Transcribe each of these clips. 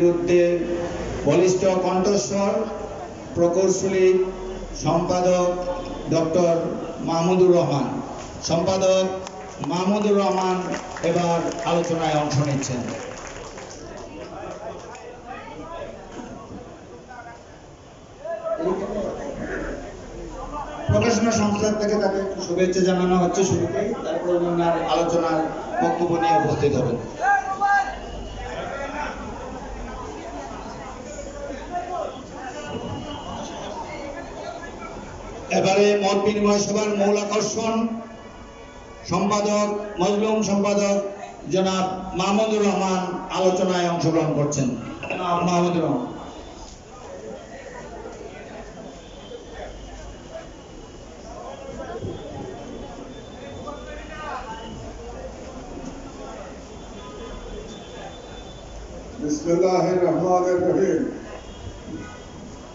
বিরুদ্ধে বলিষ্ঠ কণ্ঠস্বর প্রকৌশলী সম্পাদক ডক্টর মাহমুদুর রহমান। সম্পাদক মাহমুদুর রহমান এবার আলোচনায় অংশ নিচ্ছেন। প্রকাশনা সংস্থার থেকে তাকে শুভেচ্ছা জানানো হচ্ছে শুরুতেই। তারপরে আলোচনার বক্তব্য নিয়ে উপস্থিত হবেন। এবারে মত বিনিময় সভার মূল আকর্ষণ সম্পাদক, মজলুম সম্পাদক জনাব মাহমুদুর রহমান আলোচনায় অংশগ্রহণ করছেন। মাহমুদুর রহমান।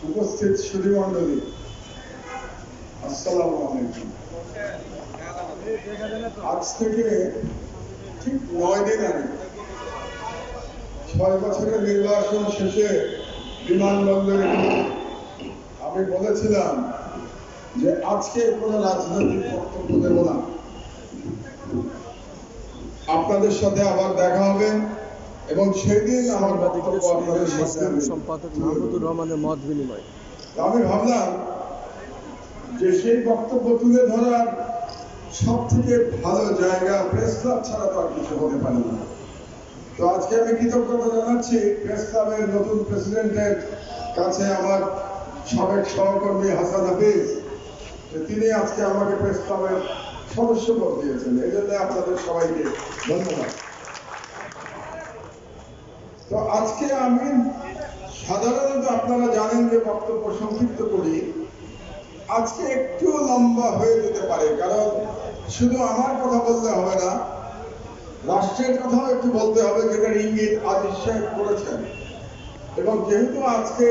উপস্থিত সুধীমণ্ডলী। আসসালামু আলাইকুম। আজ থেকে ঠিক নয় দিন আগে ছয় বছরের নির্বাচন শেষে বিমানবন্দরে আমি বলেছিলাম যে আজকে কোনো রাজনৈতিক বক্তব্য দেব না। আপনাদের সাথে আবার দেখা হবে এবং সেদিন আমার বক্তব্য আপনাদের সম্পাদক মাহমুদুর রহমানের মত বিনিময়। আমি ভাবলাম যে সেই বক্তব্য তুলে ধরার সব থেকে ভালো জায়গা প্রেস ক্লাব ছাড়া তো আর কিছু হতে পারে না। তো আজকে আমি কৃতজ্ঞতা জানাচ্ছি প্রেস ক্লাবের নতুন প্রেসিডেন্টের কাছে আমার সাবেক সহকর্মী হাসান হাফিজ তিনি আজকে আমাকে প্রেস ক্লাবের সদস্য পদ দিয়েছেন। এই জন্য আপনাদের সবাইকে ধন্যবাদ। তো আজকে আমি সাধারণত আপনারা জানেন যে বক্তব্য সংক্ষিপ্ত করি। আজকে একটু লম্বা হয়ে যেতে পারে, কারণ শুধু আমার কথা বললে হবে না, রাষ্ট্রের কথাও একটু বলতে হবে যেটার ইঙ্গিত আজিজ সাহেব করেছেন। এবং যেহেতু আজকে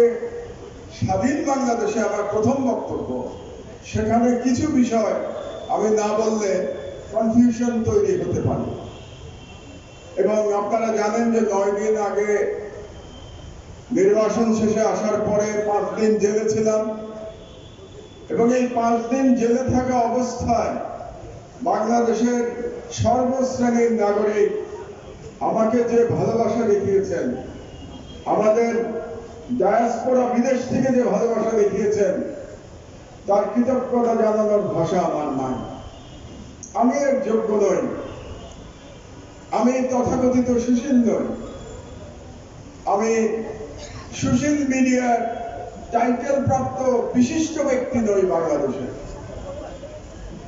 স্বাধীন বাংলাদেশে আমার প্রথম বক্তব্য, সেখানে কিছু বিষয় আমি না বললে কনফিউশন তৈরি হতে পারে। এবং আপনারা জানেন যে নয় দিন আগে নির্বাচন শেষে আসার পরে পাঁচ দিন জেলে ছিলাম। এবং এই পাঁচ দিন জেলে থাকা অবস্থায় বাংলাদেশের সর্বশ্রেণীর নাগরিক আমাকে যে ভালোবাসা দেখিয়েছেন, আমাদের ডায়াসপোরা বিদেশ থেকে যে ভালোবাসা দেখিয়েছেন, তার কৃতজ্ঞতা জানানোর ভাষা আমার নাই। আমি এর যোগ্য নই। আমি তথাকথিত সুশীল নই। আমি সুশীল মিডিয়ার টাইটেল প্রাপ্ত বিশিষ্ট ব্যক্তি নই বাংলাদেশে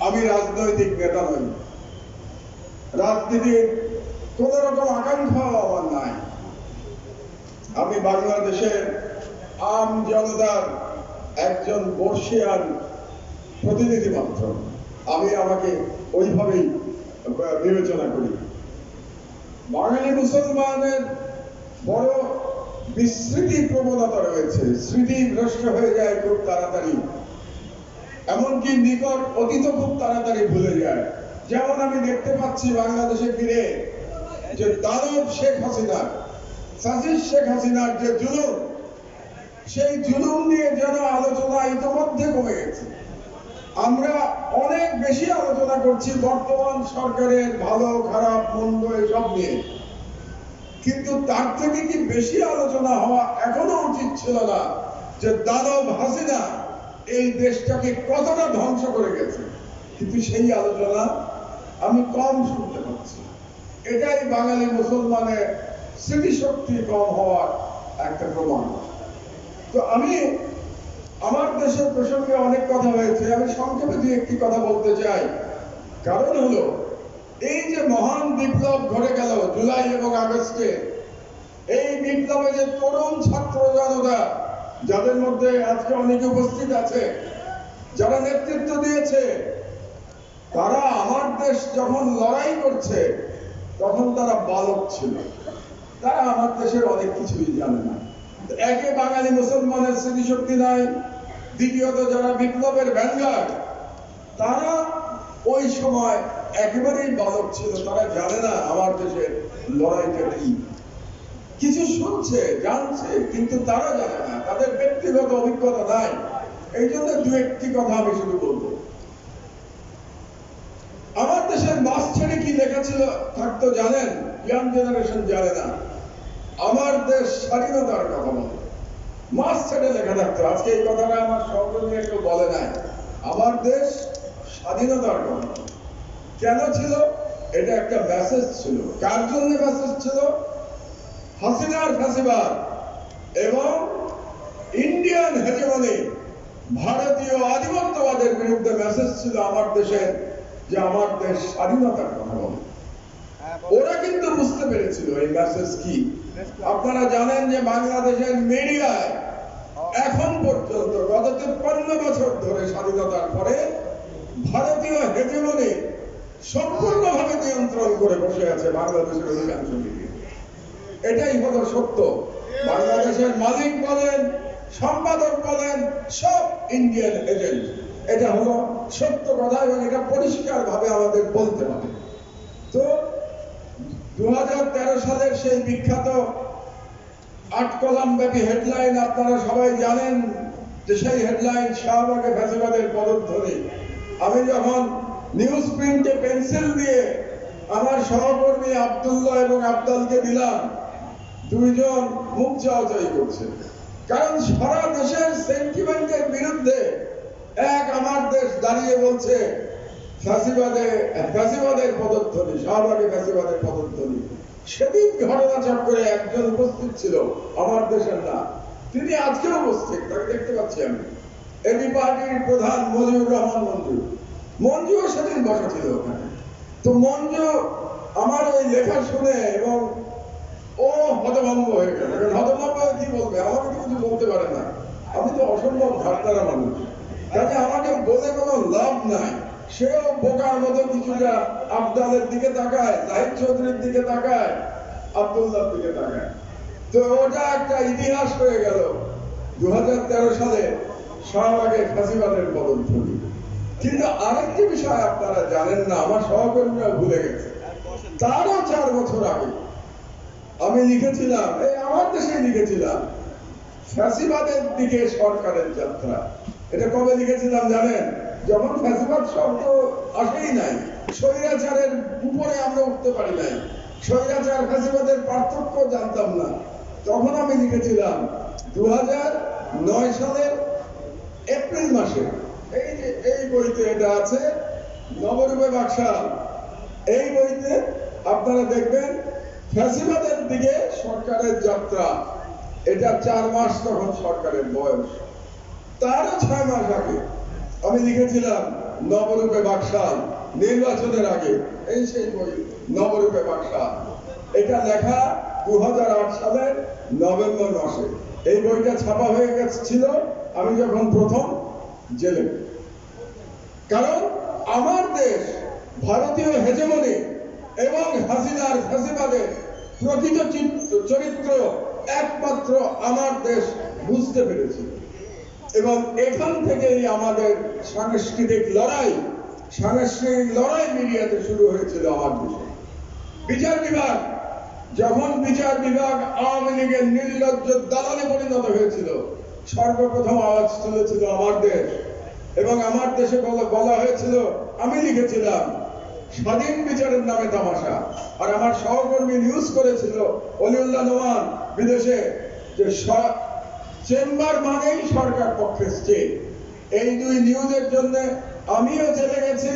আমি রাজনৈতিক নেতা নই। রাজনীতির কোন রকম আকাঙ্ক্ষাও আমার নাই। আমি বাংলাদেশের আম জনতার একজন বর্ষিয়ান প্রতিনিধি মাত্র। আমি আমাকে ওইভাবেই বিবেচনা করি। বাঙালি মুসলমানের বড় বিস্মৃতি প্রবণতা রয়েছে। স্মৃতি ভ্রষ্ট হয়ে যায় খুব তাড়াতাড়ি। এমনকি নিকট অতীত খুব তাড়াতাড়ি ভুলে যায়। যেমন আমি দেখতে পাচ্ছি বাংলাদেশে ফিরে যে দানব শেখ হাসিনা সাজিদ শেখ হাসিনার যে জুলুম, সেই জুলুম নিয়ে যেন আলোচনা ইতিমধ্যে কমে গেছে। আমরা অনেক বেশি আলোচনা করছি বর্তমান সরকারের ভালো, খারাপ, মন্দ এসব নিয়ে। কিন্তু তার থেকে কি বেশি আলোচনা হওয়া এখনও উচিত ছিল না যে দানব হাসিনা এই দেশটাকে কতটা ধ্বংস করে গেছে? কিন্তু সেই আলোচনা আমি কম শুনতে পাচ্ছি। এটাই বাঙালি মুসলমানের স্মৃতিশক্তি কম হওয়ার একটা প্রমাণ। তো আমি আমার দেশের প্রসঙ্গে অনেক কথা হয়েছে। আমি সংক্ষেপে দিয়ে একটি কথা বলতে চাই। কারণ হলো, এই যে মহান বিপ্লব ঘটে গেল জুলাই এবং আগস্টে এই বিপ্লবে যে তরুণ ছাত্র জনতা, যাদের মধ্যে আজকে অনেকে উপস্থিত আছে, যারা নেতৃত্ব দিয়েছে, তারা আমার দেশ যখন লড়াই করছে, তখন তারা বালক ছিল। তারা আমার দেশের অনেক কিছুই জানে না। একে বাঙালি মুসলমানের স্মৃতিশক্তি নাই, দ্বিতীয়ত যারা বিপ্লবের ভ্যানগার্ড তারা ওই সময় একেবারেই বালক ছিল। তারা জানে না আমার দেশের লড়াইটা কি। কিছু শুনছে, জানছে, কিন্তু তারা জানে না। তাদের ব্যক্তিগত অভিজ্ঞতা নাই। এই জন্য দু একটি কথা আমি শুধু বলব। আমার দেশের মাস ছেড়ে কি লেখা ছিল থাকতো জানেন? ইয়াং জেনারেশন জানে না। আমার দেশ স্বাধীনতার কথা বলে। মাস ছেড়ে লেখা থাকতো। আজকে এই কথাটা আমার সহকর্মী কেউ বলে নাই। আমার দেশ স্বাধীনতার কথা কেন ছিল? এটা একটা মেসেজ ছিল। কার জন্য মেসেজ ছিল? হাসিনার ফাঁসিবাদ এবং ইন্ডিয়ান হেজমনি ভারতীয় আধিপত্যবাদের বিরুদ্ধে মেসেজ ছিল আমার দেশের যে আমার দেশ স্বাধীনতার কথা বলে। ওরা কিন্তু বুঝতে পেরেছিল এই মেসেজ কি। আপনারা জানেন যে বাংলাদেশের মিডিয়ায় এখন পর্যন্ত গত তেপ্পান্ন বছর ধরে স্বাধীনতার পরে ভারতীয় হেজমনি সম্পূর্ণভাবে নিয়ন্ত্রণ করে বসে আছে বাংলাদেশের অধিকাংশ মিডিয়া এটাই হলো সত্য। বাংলাদেশের মালিক বলেন, সম্পাদক বলেন, সব ইন্ডিয়ান এজেন্ট এটা হলো সত্য কথা এবং এটা পরিষ্কার ভাবে আমাদের বলতে হবে। তো দু সালের সেই বিখ্যাত আট কলাম ব্যাপী হেডলাইন আপনারা সবাই জানেন যে সেই হেডলাইন শাহবাগে ফ্যাসিবাদের ধরে আমি যখন নিউজ প্রিন্টে পেন্সিল দিয়ে আমার সহকর্মী আব্দুল্লাহ এবং আবদালকে দিলাম দুইজন মুখ চাওয়াচাই করছে। কারণ সারা দেশের সেন্টিমেন্টের বিরুদ্ধে এক আমার দেশ দাঁড়িয়ে বলছে সেদিন ঘটনা চক্রে একজন উপস্থিত ছিল আমার দেশের তিনি তাকে দেখতে পাচ্ছি আমি। প্রধান মঞ্জু। সেদিন বসা ছিল ওখানে। তো মঞ্জু আমার ওই লেখা শুনে এবং ও হতভম্ব হয়ে গেল। হতভম্ব কি বলবে? আমাকে তো কিছু বলতে পারে না। আমি তো অসম্ভব ঘাটতারা মানুষ। কাজে আমাকে বলে কোনো লাভ নাই। সেও বোকার মতো কিছুটা আবদালের দিকে তাকায়, জাহিদ চৌধুরীর দিকে তাকায় আব্দুল্লাহর দিকে তাকায়। তো ওটা একটা ইতিহাস হয়ে গেল। দু হাজার তেরো সালে শাহবাগে ফাঁসিবাদের পদধ্বনি কিন্তু আরেকটি বিষয় আপনারা জানেন না, আমার সহকর্মীরা ভুলে গেছে। তারও চার বছর আগে আমি লিখেছিলাম, এই আমার দেশে লিখেছিলাম। ফ্যাসিবাদের দিকে সরকারের যাত্রা। এটা কবে লিখেছিলাম জানেন? যখন ফ্যাসিবাদ শব্দ আসেই নাই, স্বৈরাচারের উপরে আমরা উঠতে পারি নাই, স্বৈরাচার ফ্যাসিবাদের পার্থক্য জানতাম না। তখন আমি লিখেছিলাম দু নয় সালের এপ্রিল মাসে, এই যে, এই বইতে এটা আছে, নবরূপে বাক্সা এই বইতে আপনারা দেখবেন ফ্যাসিবাদের দিকে সরকারের যাত্রা, এটা চার মাস তখন সরকারের বয়স। তারও ছয় মাস আগে, আমি লিখেছিলাম, নবরূপে বাকশাল, নির্বাচনের আগে, এই সেই বই, নবরূপে বাকশাল। এটা লেখা দু হাজার আট সালের নভেম্বর মাসে। এই বইটা ছাপা হয়ে গেছিল আমি যখন প্রথম জেলে। কারণ, আমার দেশ, ভারতীয় হেজেমনি এবং হাসিনার ফাঁসিবাদের প্রকৃত চরিত্র একমাত্র আমার দেশ বুঝতে পেরেছে। এবং এখান থেকেই আমাদের সাংস্কৃতিক লড়াই সাংস্কৃতিক লড়াই মিডিয়াতে শুরু হয়েছিল আমার দেশে। বিচার বিভাগ, যখন বিচার বিভাগ আওয়ামী লীগের নির্লজ্জ দালালে পরিণত হয়েছিল, সর্বপ্রথম আওয়াজ তুলেছিল আমার দেশ। এবং আমার দেশে বলা হয়েছিল, আমি লিখেছিলাম স্বাধীন বিচারের নামে তামাশা। আর আমার সহকর্মী নিউজ করেছিল, অলিউল্লাহ নোমান বিদেশে যে চেম্বার মানেই সরকার পক্ষে স্টেট এই দুই নিউজের জন্য আমিও জেলে গেছি,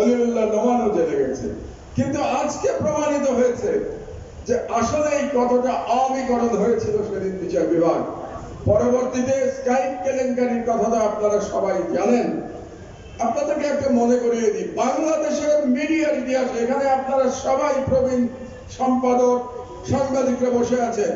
অলিউল্লাহ নোমানও জেলে গেছে। কিন্তু আজকে প্রমাণিত হয়েছে যে আসলেই কতটা আওয়ামীকরণ হয়েছিল সেদিন বিচার বিভাগ। পরবর্তীতে স্কাইপ কেলেঙ্কারির কথাটা আপনারা সবাই জানেন। আপনাদেরকে একটা মনে করিয়ে দিই। বাংলাদেশের মিডিয়ার ইতিহাসে এখানে আপনারা সবাই প্রবীণ সম্পাদক, সাংবাদিকরা বসে আছেন।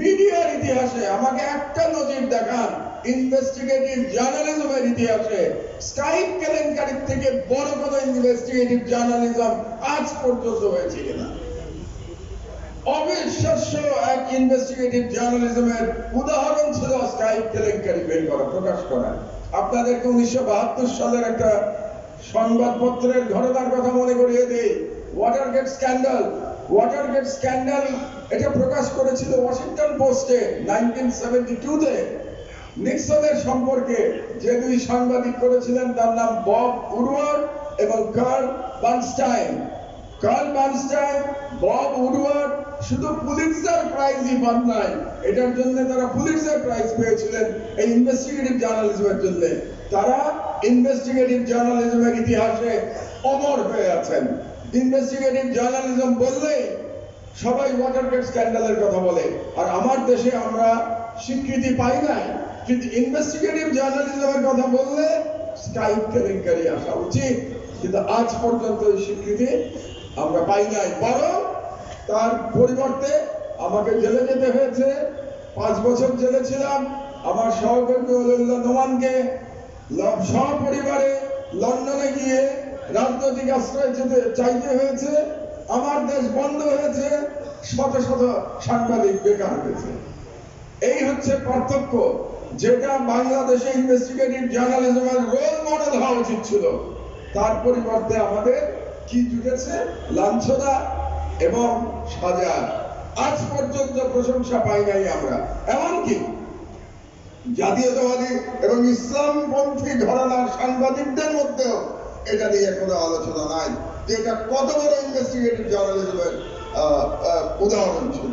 মিডিয়ার ইতিহাসে আমাকে একটা নজির দেখান। ইনভেস্টিগেটিভ জার্নালিজমের ইতিহাসে। স্কাইপ কেলেঙ্কারির থেকে বড় কোনো ইনভেস্টিগেটিভ জার্নালিজম আজ পর্যন্ত হয়েছে কিনা? অবিশ্বাস্য এক ইনভেস্টিগেটিভ জার্নালিজমের উদাহরণ ছিল স্কাইপ কেলেঙ্কারি বের করা, প্রকাশ করা। আপনাদেরকে উনিশশো বাহাত্তর সালের একটা সংবাদপত্রের ঘটনার কথা মনে করিয়ে দিই। ওয়াটারগেট স্ক্যান্ডাল ওয়াটারগেট স্ক্যান্ডাল এটা প্রকাশ করেছিল ওয়াশিংটন পোস্টে নাইনটিন সেভেন্টি টুতে নিক্সনের সম্পর্কে যে দুই সাংবাদিক করেছিলেন, তার নাম বব উডওয়ার্ড এবং Carl Bernstein Carl Bernstein Bob Woodward শুধু পুলিটজার প্রাইজই পান নাই। এটার জন্য তারা পুলিটজার প্রাইজ পেয়েছিলেন এই ইনভেস্টিগেটিভ জার্নালিজমের জন্য। তারা ইনভেস্টিগেটিভ জার্নালিজমের ইতিহাসে অমর হয়ে আছেন। ইনভেস্টিগেটিভ জার্নালিজম বললে সবাই ওয়াটারগেট স্ক্যান্ডালের কথা বলে। আর আমার দেশে আমরা স্বীকৃতি পাই নাই, কিন্তু ইনভেস্টিগেটিভ জার্নালিজমের কথা বললে স্কাইপ কেলেঙ্কারি আসা উচিত। কিন্তু আজ পর্যন্ত এই স্বীকৃতি আমরা পাই নাই। বরং তার পরিবর্তে আমাকে জেলে যেতে হয়েছে। পাঁচ বছর জেলে ছিলাম। আমার সহকর্মী নোমানকে সপরিবারে লন্ডনে গিয়ে রাজনৈতিক আশ্রয় যেতে চাইতে হয়েছে। আমার দেশ বন্ধ হয়েছে। শত শত সাংবাদিক বেকার হয়েছে। এই হচ্ছে পার্থক্য, যেটা বাংলাদেশে ইনভেস্টিগেটিভ জার্নালিজমের রোল মডেল হওয়া উচিত ছিল। তার পরিবর্তে আমাদের কি জুটেছে? লাঞ্ছনা এবং সাজান। আজ পর্যন্ত প্রশংসা পাই নাই আমরা। এমনকি জাতীয়তাবাদী এবং ইসলামপন্থী ঘরানার সাংবাদিকদের মধ্যেও এটা নিয়ে কোনো আলোচনা নাই। যে এটা কত বড় ইনভেস্টিগেটিভ জার্নালিজমের উদাহরণ ছিল।